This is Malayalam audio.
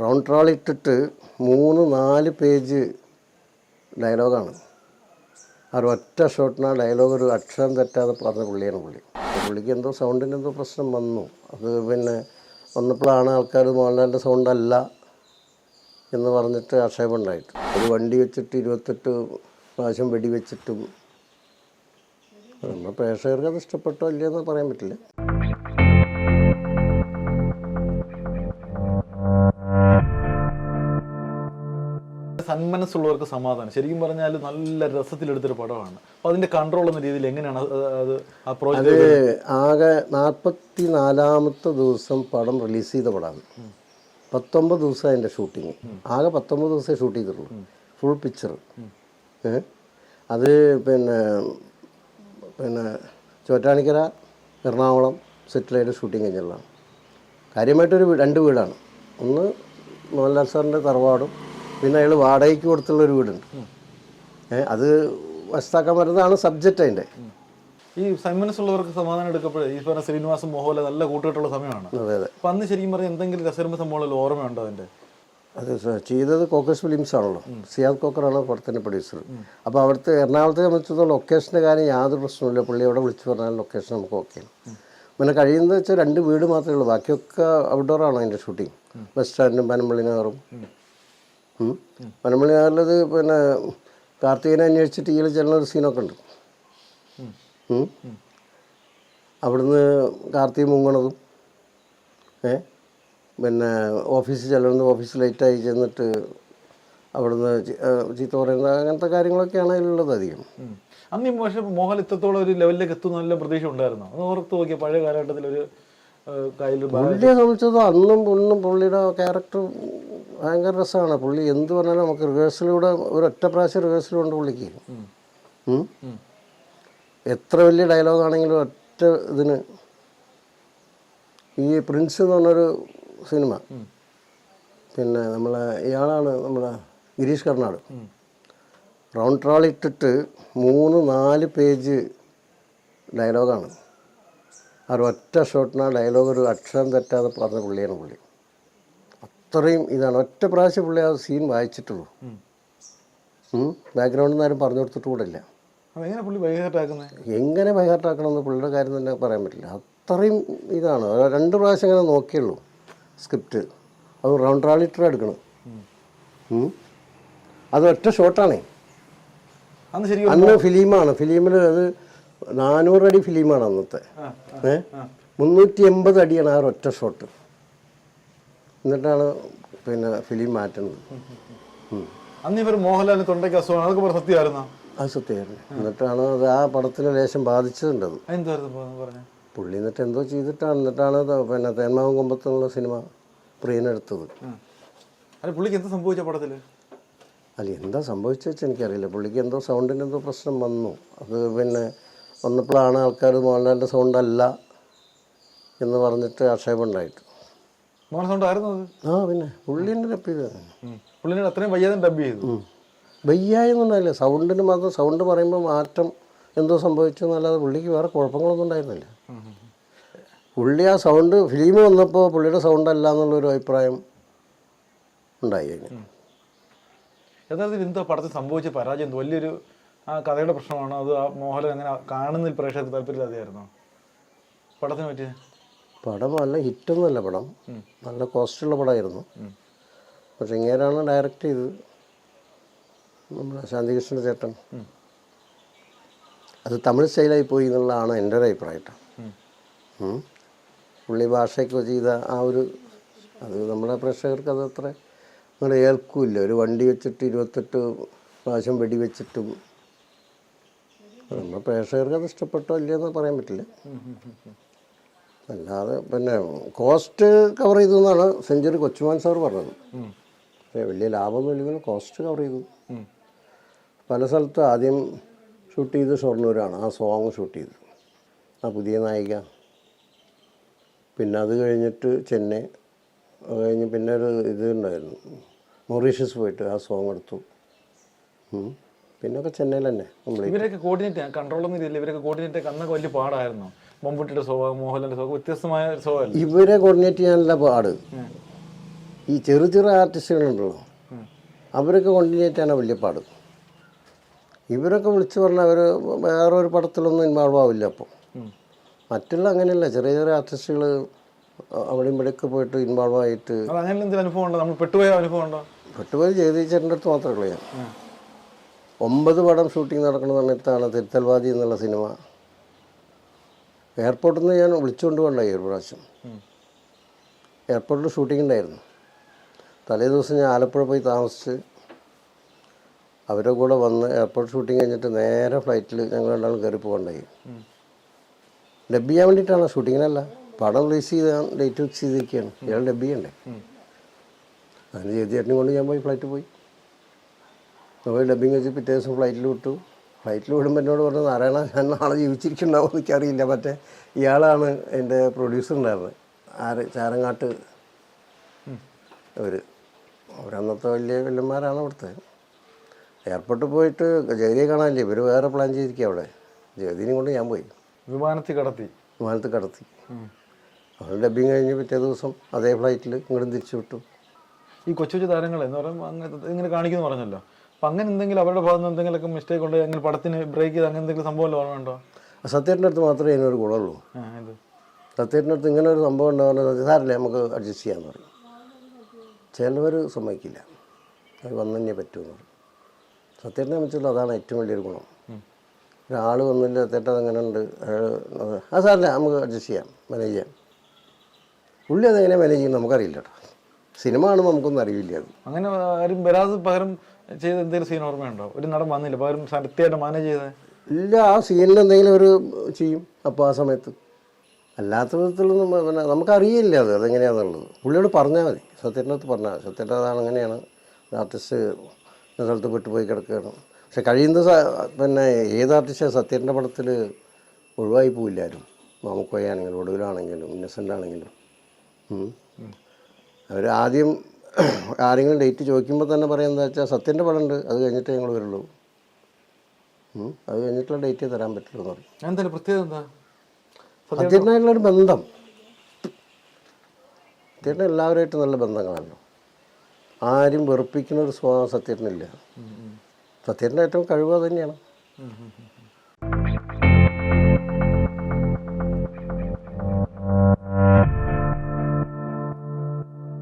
റൗണ്ട് ട്രാൾ ഇട്ടിട്ട് മൂന്ന് നാല് പേജ് ഡയലോഗാണ്. ആ ഒറ്റ ഷോട്ടിന് ആ ഡയലോഗ് ഒരു അക്ഷരം തെറ്റാതെ പറഞ്ഞ പുള്ളിയാണ് പുള്ളി. പുള്ളിക്ക് എന്തോ സൗണ്ടിന് എന്തോ പ്രശ്നം വന്നു. അത് പിന്നെ വന്നപ്പോഴാണ് ആൾക്കാർ മോഹൻലാലിന്റെ സൗണ്ടല്ല എന്ന് പറഞ്ഞിട്ട് ആക്ഷേപം ഉണ്ടായിട്ട്. ഒരു വണ്ടി വെച്ചിട്ട് ഇരുപത്തെട്ട് പ്രാവശ്യം വെടിവെച്ചിട്ടും. നമ്മൾ പ്രേക്ഷകർക്ക് അത് ഇഷ്ടപ്പെട്ടോ ഇല്ലയെന്ന് പറയാൻ പറ്റില്ല. സന്മനസ്സുള്ളവർക്ക് സമാധാനം. ശരിക്കും പറഞ്ഞാൽ നല്ല രസത്തിലെടുത്തൊരു പടമാണ്. അപ്പോൾ അതിന്റെ കൺട്രോൾ എന്ന രീതിയിൽ എങ്ങനെയാണ് അത് ആ അത് ആകെ നാൽപ്പത്തി നാലാമത്തെ ദിവസം പടം റിലീസ് ചെയ്ത പടമാണ് പത്തൊമ്പത് ദിവസം അതിന്റെ ഷൂട്ടിങ് ആകെ പത്തൊമ്പത് ദിവസമേ ഷൂട്ട് ചെയ്തിട്ടുള്ളൂ ഫുൾ പിക്ചർ അത് പിന്നെ പിന്നെ ചോറ്റാണിക്കര എറണാകുളം സെറ്റിലായിട്ട് ഷൂട്ടിങ് കഴിഞ്ഞുള്ളതാണ്. കാര്യമായിട്ടൊരു രണ്ട് വീടാണ്. ഒന്ന് മോഹൻലാൽ സാറിന്റെ തറവാടും പിന്നെ അയാൾ വാടകയ്ക്ക് കൊടുത്തുള്ള ഒരു വീടുണ്ട്. അത് വശത്താക്കാൻ പറ്റുന്നതാണ് സബ്ജക്റ്റ് അതിന്റെ. ഈ സൈമൻസ് ഉള്ളവർക്ക് സമാധാനം എടുക്കപ്പോഴേ ഈ പറഞ്ഞ ശ്രീനിവാസം മോഹൻലാൽ നല്ല കൂട്ടുകെട്ടുള്ള സമയമാണ്. അതെ അതെ. അപ്പം അന്ന് ശരിക്കും പറഞ്ഞാൽ എന്തെങ്കിലും രസകരമായ സംഭവങ്ങളിൽ ഓർമ്മയുണ്ടോ അതിന്റെ? അത് ചെയ്തത് കോക്കസ് ഫിലിംസ് ആണല്ലോ. സിയാദ് കോക്കറാണ് പടത്തിന്റെ പ്രൊഡ്യൂസർ അപ്പോൾ അവിടുത്തെ എറണാകുളത്തെ സംബന്ധിച്ചിടത്തോളം ലൊക്കേഷന്റെ കാര്യം യാതൊരു പ്രശ്നമില്ല പുള്ളി അവിടെ വിളിച്ചു പറഞ്ഞാൽ ലൊക്കേഷൻ നമുക്ക് ഓക്കെയാണ് പിന്നെ കഴിയുന്നത് വെച്ചാൽ രണ്ട് വീട് മാത്രമേ ഉള്ളൂ. ബാക്കിയൊക്കെ ഔട്ട്ഡോറാണ് അതിന്റെ ഷൂട്ടിങ് ബസ് സ്റ്റാൻഡും പനമ്പള്ളി ഉം. പിന്നെ കാർത്തികനെ അന്വേഷിച്ചിട്ട് ഇതിൽ ചെല്ലുന്ന ഒരു സീനൊക്കെ ഉണ്ട്. അവിടുന്ന് കാർത്തിക മുങ്ങണതും ഏ പിന്നെ ഓഫീസിൽ ചെല്ലുന്നത് ഓഫീസ് ലേറ്റായി ചെന്നിട്ട് അവിടുന്ന് ചീത്ത പറയുന്നത് അങ്ങനത്തെ കാര്യങ്ങളൊക്കെയാണ് അതിലുള്ളത് അധികം. അന്ന് ഈ പക്ഷേ മോഹൻ ഇത്രത്തോളം ഒരു ലെവലിലേക്ക് എത്തുന്ന നല്ല പ്രതീക്ഷ ഉണ്ടായിരുന്നു അത് ഓർത്ത് നോക്കിയ പഴയ കാലഘട്ടത്തിൽ ഒരു കയ്യിൽ പുള്ളിയെ സംബന്ധിച്ചത് അന്നും ഇന്നും പുള്ളിയുടെ ക്യാരക്ടർ ഭയങ്കര രസമാണ്. പുള്ളി എന്ത് പറഞ്ഞാലും നമുക്ക് റിഹേഴ്സലിലൂടെ ഒരൊറ്റ പ്രാവശ്യം റിഹേഴ്സൽ കൊണ്ട് പുള്ളിക്ക്. എത്ര വലിയ ഡയലോഗ് ആണെങ്കിലും ഒറ്റ ഇതിന് ഈ പ്രിൻസ് എന്ന് പറഞ്ഞൊരു സിനിമ പിന്നെ നമ്മളെ ഇയാളാണ് നമ്മളെ ഗിരീഷ് കർണാട് റൗണ്ട് ട്രാളിട്ടിട്ട് മൂന്ന് നാല് പേജ് ഡയലോഗാണ് ആ ഒറ്റ ഷോട്ടിന് ആ ഡയലോഗ് ഒരു അക്ഷരം തെറ്റാതെ പറഞ്ഞ പുള്ളിയാണ് പുള്ളി. അത്രയും ഇതാണ്. ഒറ്റ പ്രാവശ്യം പുള്ളി ആ സീൻ വായിച്ചിട്ടുള്ളൂ. ബാക്ക്ഗ്രൗണ്ടിൽ നിന്ന് ആരും പറഞ്ഞു കൊടുത്തിട്ട് കൂടെ ഇല്ല. എങ്ങനെ ബൈഹാർട്ടാക്കണമെന്ന് പുള്ളിയുടെ കാര്യം തന്നെ പറയാൻ പറ്റില്ല. അത്രയും ഇതാണ്. രണ്ട് പ്രാവശ്യം ഇങ്ങനെ നോക്കിയുള്ളൂ സ്ക്രിപ്റ്റ്. അത് റൗണ്ട് റാളിറ്റർ എടുക്കണം. അത് ഒറ്റ ഷോട്ടാണേ. അന്ന് ഫിലിമാണ്. ഫിലിമിൽ അത് നാനൂറ് അടി ഫിലിമാണ് അന്നത്തെ. ഏ? മുന്നൂറ്റി എൺപത് അടിയാണ് ആ ഒറ്റ ഷോട്ട് എന്നിട്ടാണ് പിന്നെ ഫിലിം മാറ്റുന്നത്. അന്ന് ഇവർ മോഹൻലാലിന് തൊണ്ടയ്ക്ക് അസുഖം അതൊക്കെ പറഞ്ഞ സത്യമായിരുന്നോ? അത് സത്യമായിരുന്നു. എന്നിട്ടാണ് അത് ആ പടത്തിന് ലേശം ബാധിച്ചിട്ടുണ്ടത്. പുള്ളി എന്നിട്ട് എന്തോ ചെയ്തിട്ടാണ്. എന്നിട്ടാണ് പിന്നെ തേന്മാവൻ കൊമ്പത്തുള്ള സിനിമ പ്രിയനെടുത്തത് അല്ല പുള്ളിക്ക് എന്താ സംഭവിച്ച പടത്തിൽ? അല്ല എന്താ സംഭവിച്ചു വെച്ചാൽ എനിക്കറിയില്ല. പുള്ളിക്ക് എന്തോ സൗണ്ടിന് എന്തോ പ്രശ്നം വന്നു. അത് പിന്നെ വന്നപ്പോഴാണ് ആൾക്കാർ മോഹൻലാലിന്റെ സൗണ്ട് അല്ല എന്ന് പറഞ്ഞിട്ട് ആക്ഷേപം ഉണ്ടായിട്ട്. മോഹൻ സൗണ്ട് ആയിരുന്നു അത്? ആ പിന്നെ. പുള്ളിന്റെ ഡപ്പ് ചെയ്ത് പുള്ളിനോട് അത്രയും വയ്യാതെ ഡബ് ചെയ്തു? വയ്യായെന്നുണ്ടായില്ല സൗണ്ടിന് മാത്രം സൗണ്ട് പറയുമ്പോൾ മാറ്റം എന്തോ സംഭവിച്ചു എന്നല്ലാതെ പുള്ളിക്ക് വേറെ കുഴപ്പങ്ങളൊന്നും ഉണ്ടായിരുന്നില്ല. പുള്ളി ആ സൗണ്ട് ഫിലിം വന്നപ്പോൾ പുള്ളിയുടെ സൗണ്ട് അല്ല എന്നുള്ളൊരു അഭിപ്രായം ഉണ്ടായി യഥാർത്ഥത്തിൽ എന്താ പടത്തിൽ സംഭവിച്ച പരാജയം വലിയൊരു ആ കഥയുടെ പ്രശ്നമാണോ. അത് ആ മോഹൻലാൽ അങ്ങനെ കാണുന്നതിൽ പ്രേക്ഷകർക്ക് താല്പര്യമില്ലാതെയായിരുന്നോ പടത്തിന് പറ്റിയ? പടം നല്ല ഹിറ്റൊന്നുമല്ല പടം. നല്ല കോസ്റ്റുള്ള പടമായിരുന്നു. പക്ഷെ ഇങ്ങേരാണ് ഡയറക്റ്റ് ചെയ്തത് നമ്മുടെ ശാന്തികൃഷ്ണ ചേട്ടൻ. അത് തമിഴ് സ്റ്റൈലായി പോയി എന്നുള്ളതാണ് എന്റെ ഒരു അഭിപ്രായം. പുള്ളി ഭാഷയ്ക്ക് ചെയ്ത ആ ഒരു അത് നമ്മുടെ പ്രേക്ഷകർക്ക് അത് അത്ര അങ്ങനെ ഏൽക്കൂല്ല. ഒരു വണ്ടി വെച്ചിട്ട് ഇരുപത്തെട്ട് പ്രാവശ്യം വെടി നമ്മുടെ പ്രേക്ഷകർക്ക് അത് ഇഷ്ടപ്പെട്ടോ ഇല്ലയെന്ന് പറയാൻ പറ്റില്ല. അല്ലാതെ പിന്നെ കോസ്റ്റ് കവർ ചെയ്തു എന്നാണ് സെഞ്ചുറി കൊച്ചുമാൻ സാർ പറഞ്ഞത്. വലിയ ലാഭമൊന്നും ഇല്ലെങ്കിലും കോസ്റ്റ് കവർ ചെയ്തു. പല സ്ഥലത്തും ആദ്യം ഷൂട്ട് ചെയ്ത് ഷൊർണൂരാണ് ആ സോങ് ഷൂട്ട് ചെയ്തു. ആ പുതിയ നായിക. പിന്നെ അത് കഴിഞ്ഞിട്ട് ചെന്നൈ. കഴിഞ്ഞ് പിന്നെ ഒരു ഇത് ഉണ്ടായിരുന്നു. മൊറീഷ്യസ് പോയിട്ട് ആ സോങ് എടുത്തു. പിന്നൊക്കെ ചെന്നൈയിൽ തന്നെ ഇവരൊക്കെ കോർഡിനേറ്റ് കൺട്രോൾ ഒന്നും ഇല്ല ഇവരൊക്കെ കോർഡിനേറ്റ് അന്നൊക്കെ വലിയ പാടായിരുന്നു. മമ്മൂട്ടിയുടെ സ്വഭാവം മോഹൻലാലിന്റെ സ്വഭാവം വ്യത്യസ്തമായ സ്വഭാവം ഇവരെ കോർഡിനേറ്റ് ചെയ്യാനല്ല പാട്. ഈ ചെറു ചെറു ആർട്ടിസ്റ്റുകളുണ്ടല്ലോ അവരൊക്കെ കോർഡിനേറ്റ് കൊണ്ടിനേറ്റാണ് വലിയ പാട്. ഇവരൊക്കെ വിളിച്ചു പറഞ്ഞാൽ അവർ ഒരു പടത്തിലൊന്നും ഇൻവോൾവ് ആവില്ല അപ്പോൾ മറ്റുള്ള അങ്ങനെയല്ല. ചെറിയ ചെറിയ ആർട്ടിസ്റ്റുകൾ അവിടെ ഇവിടെയൊക്കെ പോയിട്ട് ഇൻവോൾവ് ആയിട്ട് അനുഭവം ഉണ്ടോ പെട്ടുപോയ അനുഭവം ഉണ്ടോ പെട്ടുപോയി ജഗദീശേട്ടന്റെ അടുത്ത് മാത്രമേ ഉള്ളൂ ഞാൻ. ഒമ്പത് പടം ഷൂട്ടിംഗ് നടക്കുന്ന സമയത്താണ് തിരുത്തൽവാദി എന്നുള്ള സിനിമ. എയർപോർട്ടിൽ നിന്ന് ഞാൻ വിളിച്ചുകൊണ്ട് കൊണ്ടായി ഒരു പ്രാവശ്യം. എയർപോർട്ടിൽ ഷൂട്ടിംഗ് ഉണ്ടായിരുന്നു. തലേ ദിവസം ഞാൻ ആലപ്പുഴ പോയി താമസിച്ച് അവരുടെ കൂടെ വന്ന് എയർപോർട്ട് ഷൂട്ടിംഗ് കഴിഞ്ഞിട്ട് നേരെ ഫ്ലൈറ്റിൽ ഞങ്ങൾ രണ്ടാളും കയറി പോകണ്ടായി. ഡബ് ചെയ്യാൻ വേണ്ടിയിട്ടാണ്. ഷൂട്ടിങ്ങിനല്ല. പടം റിലീസ് ചെയ്ത് ഡേറ്റ് ഫിക്സ് ചെയ്തിരിക്കുകയാണ്. ഇയാൾ ഡബ് ചെയ്യണ്ടേ അതിന് അതിന് ചേച്ചിയേട്ടനും കൊണ്ട് ഞാൻ പോയി ഫ്ലൈറ്റ് പോയി. പോയി ഡബ്ബിങ് വെച്ച് പിറ്റേ ദിവസം ഫ്ലൈറ്റിൽ വിട്ടു. ഫ്ലൈറ്റിൽ വിടുമ്പോൾ എന്നോട് പറഞ്ഞു നാരായണ ഞാൻ നാളെ ജീവിച്ചിരിക്കുന്നുണ്ടാവും എനിക്കറിയില്ല. മറ്റേ ഇയാളാണ് എന്റെ പ്രൊഡ്യൂസർ ഉണ്ടായിരുന്നത്. ആര്? ചാരങ്ങാട്ട്. അവർ അവരന്നത്തെ വലിയ വല്ലന്മാരാണ് അവിടുത്തെ. എയർപോർട്ടിൽ പോയിട്ട് ജഗതിയെ കാണാനില്ലേ? ഇവർ വേറെ പ്ലാൻ ചെയ്തിരിക്കുക അവിടെ. ജഗതിനെ കൊണ്ട് ഞാൻ പോയി. വിമാനത്തിൽ കടത്തി. വിമാനത്തിൽ കടത്തി. ഉം. അവർ ഡബ്ബിങ് കഴിഞ്ഞ് പിറ്റേ ദിവസം അതേ ഫ്ലൈറ്റിൽ ഇങ്ങോട്ടും തിരിച്ചു വിട്ടു. ഈ കൊച്ചു കൊച്ചു താരങ്ങൾ എന്ന് പറയുമ്പോൾ അങ്ങനെ ഇങ്ങനെ കാണിക്കുന്നു പറഞ്ഞല്ലോ. അപ്പം അങ്ങനെ എന്തെങ്കിലും അവരുടെ ഭാഗത്ത് നിന്ന് എന്തെങ്കിലുമൊക്കെ മിസ്റ്റേക്ക് ഉണ്ട് അങ്ങനെ പടത്തിന് ബ്രേക്ക് ചെയ്ത് അങ്ങനെ എന്തെങ്കിലും സംഭവം ഉണ്ടോ? സത്യേട്ടന്റെ അടുത്ത് മാത്രമേ ഇതിനൊരു ഗുണമുള്ളൂ. സത്യേട്ടന്റെ അടുത്ത് ഇങ്ങനെ ഒരു സംഭവം ഉണ്ടാകുന്നത് സാറില്ല നമുക്ക് അഡ്ജസ്റ്റ് ചെയ്യാമെന്ന് പറയും. ചിലവർ സമ്മതിക്കില്ല. അത് വന്നു തന്നെ പറ്റുമെന്ന് പറയും. സത്യേട്ടനെ വെച്ചുള്ള അതാണ് ഏറ്റവും വലിയൊരു ഗുണം. ഒരാൾ വന്നില്ല സത്യേട്ടൻ അങ്ങനെ ഉണ്ട് ആ സാറില്ല നമുക്ക് അഡ്ജസ്റ്റ് ചെയ്യാം മാനേജ് ചെയ്യാം. പുള്ളി അതെങ്ങനെ മാനേജ് ചെയ്യും നമുക്കറിയില്ല കേട്ടോ സിനിമ കാണുമ്പോൾ നമുക്കൊന്നും അറിയില്ല അത്. അങ്ങനെ ആരും വരാതെ പകരം ചെയ്ത എന്തെങ്കിലും സീൻ ഓർമ്മയുണ്ടോ? ഒരു നടൻ വന്നില്ല പകരം സത്യമായിട്ട് മാനേജ് ചെയ്തത് ഇല്ല ആ സീനിൽ എന്തെങ്കിലും ഒരു ചെയ്യും അപ്പോൾ ആ സമയത്ത്. അല്ലാത്ത വിധത്തിലൊന്നും പിന്നെ നമുക്കറിയില്ല അത് അതെങ്ങനെയാണെന്നുള്ളത് പുള്ളിയോട് പറഞ്ഞാൽ മതി. സത്യത്തിനകത്ത് പറഞ്ഞാൽ മതി. സത്യത്തെ അതാണ് അങ്ങനെയാണ് ആർട്ടിസ്റ്റ് സ്ഥലത്ത് പെട്ടുപോയി കിടക്കുകയാണ്. പക്ഷെ കഴിയുന്ന പിന്നെ ഏത് ആർട്ടിസ്റ്റ് സത്യന്റെ പടത്തിൽ ഒഴിവായി പോവില്ല ആരും. മാമുക്കോയാണെങ്കിലും ഒടുവിലാണെങ്കിലും ഇന്നസെന്റ് ആണെങ്കിലും. അവർ ആദ്യം ആരെങ്കിലും ഡേറ്റ് ചോദിക്കുമ്പോൾ തന്നെ പറയുന്നത് വെച്ചാൽ സത്യന്റെ പടം ഉണ്ട് അത് കഴിഞ്ഞിട്ടേ ഞങ്ങൾ വരുള്ളൂ. അത് കഴിഞ്ഞിട്ടുള്ള ഡേറ്റ് തരാൻ പറ്റുള്ളൂ എന്ന് പറയും. എന്തായാലും പ്രത്യേകത എന്താ? സത്യനായിട്ടുള്ളൊരു ബന്ധം. സത്യത്തിന് എല്ലാവരുമായിട്ട് നല്ല ബന്ധങ്ങളാണല്ലോ. ആരും വെറുപ്പിക്കുന്ന ഒരു സ്വഭാവം സത്യത്തിനില്ല. സത്യത്തിന്റെ ഏറ്റവും കഴിവ് തന്നെയാണ്.